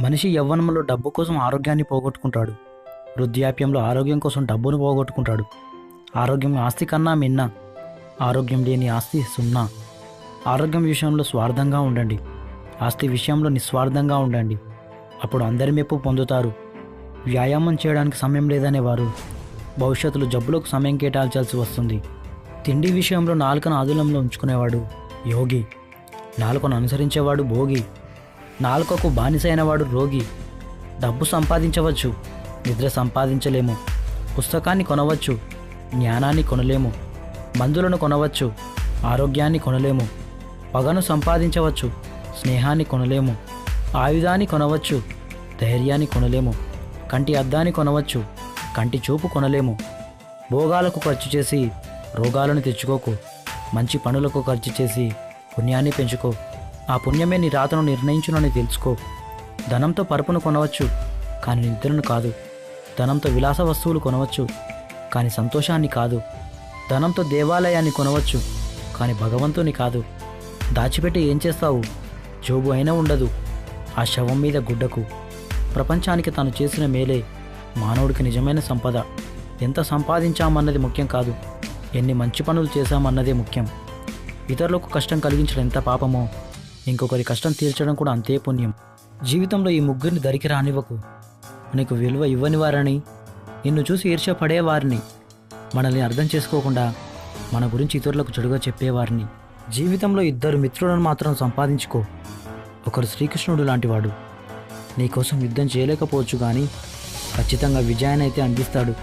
మనిషి యవ్వనంలో డబ్బు కోసం ఆరోగ్యాన్ని పోగొట్టుకుంటాడు. వృద్ధాప్యంలో ఆరోగ్యం కోసం డబ్బును పోగొట్టుకుంటాడు. ఆరోగ్యం ఆస్తి కన్నా మిన్న. ఆరోగ్యం లేని ఆస్తి సున్నా. ఆరోగ్యం విషయంలో స్వార్థంగా ఉండండి. ఆస్తి విషయంలో నిస్వార్థంగా ఉండండి. అప్పుడు అందరి మెప్పు పొందుతారు. వ్యాయామం చేయడానికి సమయం లేదనేవారు. భవిష్యత్తులో జబ్బులకు సమయం కేటాల్చాల్సి వస్తుంది. తిండి విషయంలో నాలుకను ఆధులంలో ఉంచుకునేవాడు యోగి. నాలుకను అనుసరించేవాడు భోగి. నాలుకకు బానిసైనవాడు రోగి. డబ్బు సంపాదించవచ్చు. నిద్ర సంపాదించలేము. పుస్తకాన్ని కొనవచ్చు. జ్ఞానాన్ని కొనలేము. మందులను కొనవచ్చు. ఆరోగ్యాన్ని కొనలేము. పగను సంపాదించవచ్చు. స్నేహాన్ని కొనలేము. ఆయుధాన్ని కొనవచ్చు. ధైర్యాన్ని కొనలేము. కంటి అద్దాన్ని కొనవచ్చు. కంటి చూపు కొనలేము. భోగాలకు ఖర్చు చేసి రోగాలను తెచ్చుకోకు. మంచి పనులకు ఖర్చు చేసి పుణ్యాన్ని పెంచుకో. ఆ పుణ్యమే నీ రాతను నిర్ణయించునని తెలుసుకో. ధనంతో పరుపును కొనవచ్చు కానీ నిద్రను కాదు. ధనంతో విలాస వస్తువులు కొనవచ్చు కానీ సంతోషాన్ని కాదు. ధనంతో దేవాలయాన్ని కొనవచ్చు కానీ భగవంతుని కాదు. దాచిపెట్టి ఏం చేస్తావు? జోబు అయినా ఉండదు ఆ శవం మీద గుడ్డకు. ప్రపంచానికి తాను చేసిన మేలే మానవుడికి నిజమైన సంపద. ఎంత సంపాదించామన్నది ముఖ్యం కాదు ఎన్ని మంచి పనులు చేశామన్నదే ముఖ్యం. ఇతరులకు కష్టం కలిగించడం ఎంత పాపమో. ఇంకొకరి కష్టం తీర్చడం కూడా అంతే పుణ్యం. జీవితంలో ఈ ముగ్గురిని దరికి రానివ్వకు. నీకు విలువ ఇవ్వని వారని నిన్ను చూసి ఈర్ష్య పడేవారిని మనల్ని అర్థం చేసుకోకుండా మన గురించి ఇతరులకు చెడుగా చెప్పేవారిని. జీవితంలో ఇద్దరు మిత్రులను మాత్రం సంపాదించుకో. ఒకరు శ్రీకృష్ణుడు లాంటివాడు. నీకోసం యుద్ధం చేయలేకపోవచ్చు కానీ ఖచ్చితంగా విజయాన్ని అయితే అందిస్తాడు.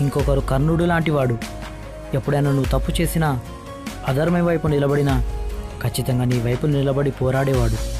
ఇంకొకరు కర్ణుడు లాంటివాడు. ఎప్పుడైనా నువ్వు తప్పు చేసినా అధర్మం వైపు నిలబడినా ఖచ్చితంగా నీ వైపు నిలబడి పోరాడేవాడు.